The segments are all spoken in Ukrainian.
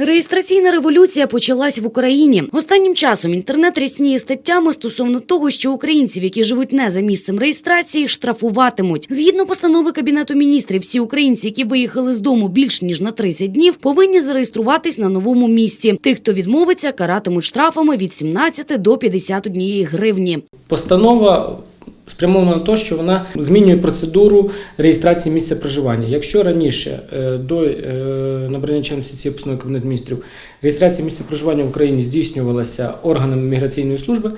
Реєстраційна революція почалась в Україні. Останнім часом інтернет рясніє статтями стосовно того, що українців, які живуть не за місцем реєстрації, штрафуватимуть. Згідно постанови Кабінету міністрів, всі українці, які виїхали з дому більш ніж на 30 днів, повинні зареєструватись на новому місці. Тих, хто відмовиться, каратимуть штрафами від 17 до 51 гривні. Постанова спрямована на те, що вона змінює процедуру реєстрації місця проживання. Якщо раніше е, до е, набрання чинності цієї постанови Кабінету міністрів реєстрація місця проживання в Україні здійснювалася органами міграційної служби.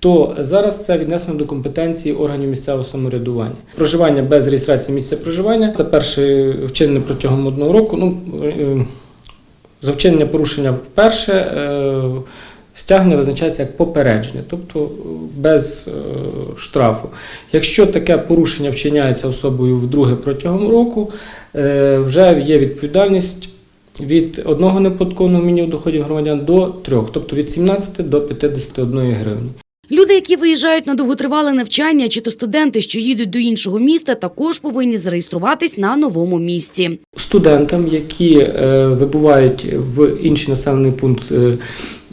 То зараз це віднесено до компетенції органів місцевого самоврядування. Проживання без реєстрації місця проживання це перше вчинення протягом одного року. Ну е, за вчинення порушення вперше стягнення визначається як попередження, тобто е, без е, штрафу. Якщо таке порушення вчиняється особою вдруге протягом року, е, вже є відповідальність від одного неподаткового мінімуму доходів громадян до трьох, тобто від 17 до 51 гривні. Люди, які виїжджають на довготривале навчання, чи то студенти, що їдуть до іншого міста, також повинні зареєструватись на новому місці. студентам, які вибувають в інший населений пункт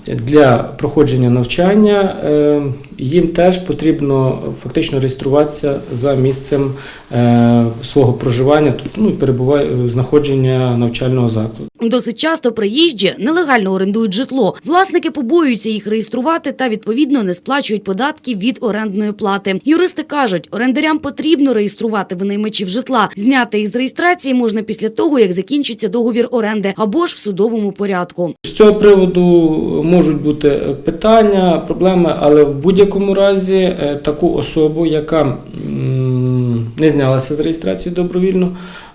для проходження навчання, е, їм теж потрібно фактично реєструватися за місцем е, свого проживання, тобто ну, і перебуває знаходження навчального закладу. Досить часто приїжджі нелегально орендують житло. Власники побоюються їх реєструвати та відповідно не сплачують податки від орендної плати. Юристи кажуть, орендарям потрібно реєструвати винаймачів житла. Зняти їх з реєстрації можна після того, як закінчиться договір оренди або ж в судовому порядку. З цього приводу можуть бути питання, проблеми, але в будь-якому разі е, таку особу, яка не знялася з реєстрації добровільно,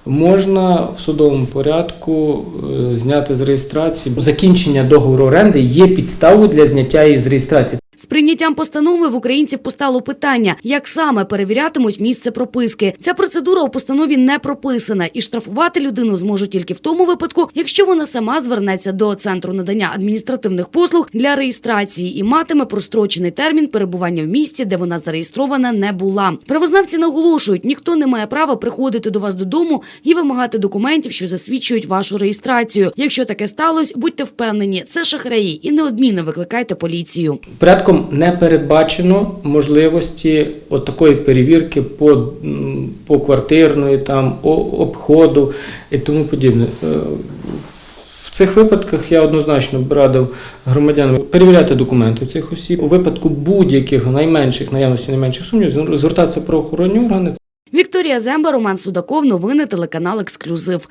можна в судовому порядку е, зняти з реєстрації. Закінчення договору оренди є підставою для зняття її з реєстрації. Прийняттям постанови в українців постало питання, як саме перевірятимуть місце прописки. Ця процедура у постанові не прописана, і штрафувати людину зможуть тільки в тому випадку, якщо вона сама звернеться до центру надання адміністративних послуг для реєстрації і матиме прострочений термін перебування в місці, де вона зареєстрована не була. Правознавці наголошують, ніхто не має права приходити до вас додому і вимагати документів, що засвідчують вашу реєстрацію. Якщо таке сталося, будьте впевнені, це шахраї і неодмінно викликайте поліцію. Порядком не передбачено можливості от такої перевірки по, по квартирної, там, обходу і тому подібне. Е, В цих випадках я однозначно б радив громадянам перевіряти документи цих осіб. У випадку будь-яких найменших наявності найменших сумнівів звертатися в правоохоронні органи. Вікторія Земба, Роман Судаков. Новини телеканал Ексклюзив.